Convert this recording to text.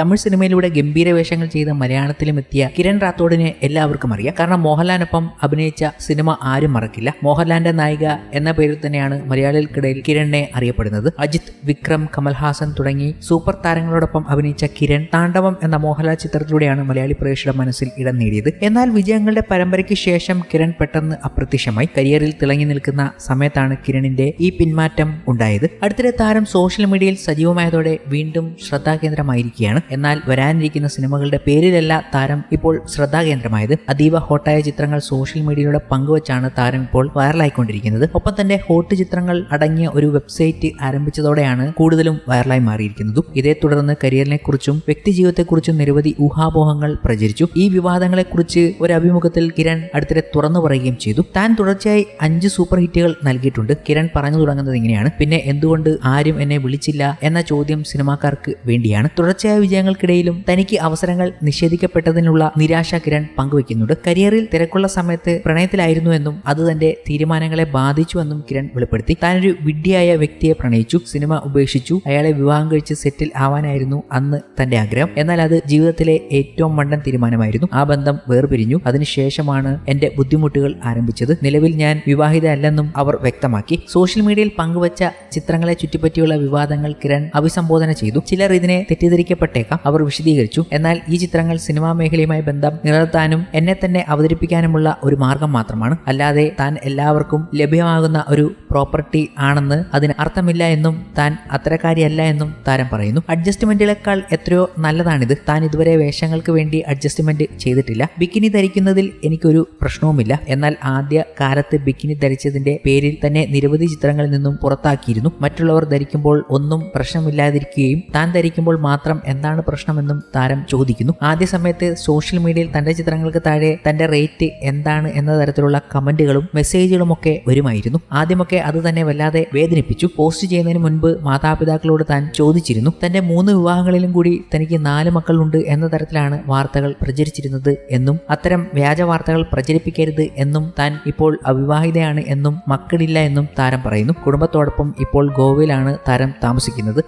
തമിഴ് സിനിമയിലൂടെ ഗംഭീര വേഷങ്ങൾ ചെയ്ത് മലയാളത്തിലും എത്തിയ കിരൺ റാത്തോഡിനെ എല്ലാവർക്കും അറിയാം. കാരണം മോഹൻലാലിനൊപ്പം അഭിനയിച്ച സിനിമ ആരും മറക്കില്ല. മോഹൻലാലിന്റെ നായിക എന്ന പേരിൽ തന്നെയാണ് മലയാളികൾക്കിടയിൽ കിരണിനെ അറിയപ്പെടുന്നത്. അജിത് വിക്രം കമൽഹാസൻ തുടങ്ങി സൂപ്പർ താരങ്ങളോടൊപ്പം അഭിനയിച്ച കിരൺ താണ്ഡവം എന്ന മോഹൻലാൽ ചിത്രത്തിലൂടെയാണ് മലയാളി പ്രേക്ഷകരുടെ മനസ്സിൽ ഇടം നേടിയത്. എന്നാൽ വിജയങ്ങളുടെ പരമ്പരയ്ക്ക് ശേഷം കിരൺ പെട്ടെന്ന് അപ്രത്യക്ഷമായി. കരിയറിൽ തിളങ്ങി നിൽക്കുന്ന സമയത്താണ് കിരണിന്റെ ഈ പിന്മാറ്റം ഉണ്ടായത്. അടുത്തിടെ താരം സോഷ്യൽ മീഡിയയിൽ സജീവമായതോടെ വീണ്ടും ശ്രദ്ധാകേന്ദ്രമായിരിക്കുകയാണ്. എന്നാൽ വരാനിരിക്കുന്ന സിനിമകളുടെ പേരിലല്ല താരം ഇപ്പോൾ ശ്രദ്ധാകേന്ദ്രമായത്. അതീവ ഹോട്ടായ ചിത്രങ്ങൾ സോഷ്യൽ മീഡിയയിലൂടെ പങ്കുവച്ചാണ് താരം ഇപ്പോൾ വൈറലായിക്കൊണ്ടിരിക്കുന്നത്. ഒപ്പം തന്നെ ഹോട്ട് ചിത്രങ്ങൾ അടങ്ങിയ ഒരു വെബ്സൈറ്റ് ആരംഭിച്ചതോടെയാണ് കൂടുതലും വൈറലായി മാറിയിരിക്കുന്നതും. ഇതേ തുടർന്ന് കരിയറിനെ കുറിച്ചും വ്യക്തിജീവിതത്തെക്കുറിച്ചും നിരവധി ഊഹാപോഹങ്ങൾ പ്രചരിച്ചു. ഈ വിവാദങ്ങളെക്കുറിച്ച് ഒരു അഭിമുഖത്തിൽ കിരൺ അടുത്തിടെ തുറന്നു പറയുകയും ചെയ്തു. താൻ തുടർച്ചയായി അഞ്ച് സൂപ്പർ ഹിറ്റുകൾ നൽകിയിട്ടുണ്ട്. കിരൺ പറഞ്ഞു തുടങ്ങുന്നത് ഇങ്ങനെയാണ്. പിന്നെ എന്തുകൊണ്ട് ആരും എന്നെ വിളിച്ചില്ല എന്ന ചോദ്യം സിനിമാക്കാർക്ക് വേണ്ടിയാണ്. തുടർച്ചയായ വിജയങ്ങൾക്കിടയിലും തനിക്ക് അവസരങ്ങൾ നിഷേധിക്കപ്പെട്ടതിനുള്ള നിരാശ കിരൺ പങ്കുവെക്കുന്നുണ്ട് കരിയറിൽ തിരക്കുള്ള സമയത്ത് പ്രണയത്തിലായിരുന്നു എന്നും അത് തന്റെ തീരുമാനങ്ങളെ ബാധിച്ചുവെന്നും കിരൺ വെളിപ്പെടുത്തി. താനൊരു വിഡ്ഢിയായ വ്യക്തിയെ പ്രണയിച്ചു സിനിമ ഉപേക്ഷിച്ചു അയാളെ വിവാഹം കഴിച്ച് സെറ്റിൽ ആവാനായിരുന്നു അന്ന് തന്റെ ആഗ്രഹം. എന്നാൽ അത് ജീവിതത്തിലെ ഏറ്റവും മണ്ടൻ തീരുമാനമായിരുന്നു. ആ ബന്ധം വേർപിരിഞ്ഞു. അതിനുശേഷമാണ് എന്റെ ബുദ്ധിമുട്ടുകൾ ആരംഭിച്ചത്. നിലവിൽ ഞാൻ വിവാഹിതയല്ലെന്നും അവർ വ്യക്തമാക്കി. സോഷ്യൽ മീഡിയയിൽ പങ്കുവച്ച ചിത്രങ്ങളെ ചുറ്റിപ്പറ്റിയുള്ള വിവാദങ്ങൾ കിരൺ അഭിസംബോധന ചെയ്തു. ചിലർ ഇതിനെ തെറ്റിദ്ധരിക്കപ്പെട്ടേക്കാം അവർ വിശദീകരിച്ചു. എന്നാൽ ഈ ചിത്രങ്ങൾ സിനിമാ മേഖലയുമായി ബന്ധം നിലനിർത്താനും എന്നെ തന്നെ അവതരിപ്പിക്കാനുമുള്ള ഒരു മാർഗം മാത്രമാണ്. അല്ലാതെ താൻ എല്ലാവർക്കും ലഭ്യമാകുന്ന ഒരു പ്രോപ്പർട്ടി ആണെന്ന് അതിന് അർത്ഥമില്ല എന്നും താൻ അത്തരക്കാരിയല്ല എന്നും താരം പറയുന്നു. അഡ്ജസ്റ്റ്മെന്റുകളെക്കാൾ എത്രയോ നല്ലതാണിത്. താൻ ഇതുവരെ വേഷങ്ങൾക്ക് വേണ്ടി അഡ്ജസ്റ്റ്മെന്റ് ചെയ്തിട്ടില്ല. ബിക്കിനി ധരിക്കുന്നതിൽ എനിക്കൊരു പ്രശ്നവുമില്ല. എന്നാൽ ആദ്യ കാലത്ത് ബിക്കിനി ധരിച്ചതിന്റെ പേരിൽ തന്നെ നിരവധി ചിത്രങ്ങളിൽ നിന്നും പുറത്താക്കിയിരുന്നു. മറ്റുള്ളവർ ധരിക്കുമ്പോൾ ഒന്നും പ്രശ്നമില്ലാതിരിക്കുകയും താൻ ധരിക്കുമ്പോൾ മാത്രം എന്താണ് പ്രശ്നമെന്നും താരം ചോദിക്കുന്നു. ആദ്യ സമയത്ത് സോഷ്യൽ മീഡിയയിൽ തന്റെ ചിത്രങ്ങൾക്ക് താഴെ തന്റെ റേറ്റ് എന്താണ് എന്ന തരത്തിലുള്ള കമന്റുകളും മെസ്സേജുകളും ഒക്കെ വരുമായിരുന്നു. ആദ്യമൊക്കെ അത് തന്നെ വല്ലാതെ വേദനിപ്പിച്ചു. പോസ്റ്റ് ചെയ്യുന്നതിന് മുൻപ് മാതാപിതാക്കളോട് താൻ ചോദിച്ചിരുന്നു തന്റെ മൂന്ന് വിവാഹങ്ങളിലും കൂടി തനിക്ക് നാല് മക്കളുണ്ട് എന്ന തരത്തിലാണ് വാർത്തകൾ പ്രചരിച്ചിരുന്നത് എന്നും അത്തരം വ്യാജ വാർത്തകൾ പ്രചരിപ്പിക്കരുത് എന്നും താൻ ഇപ്പോൾ അവിവാഹിതയാണ് എന്നും മക്കളില്ല എന്നും താരം പറയുന്നു. കുടുംബത്തോടൊപ്പം ഇപ്പോൾ ഗോവയിലാണ് താരം താമസിക്കുന്നത്.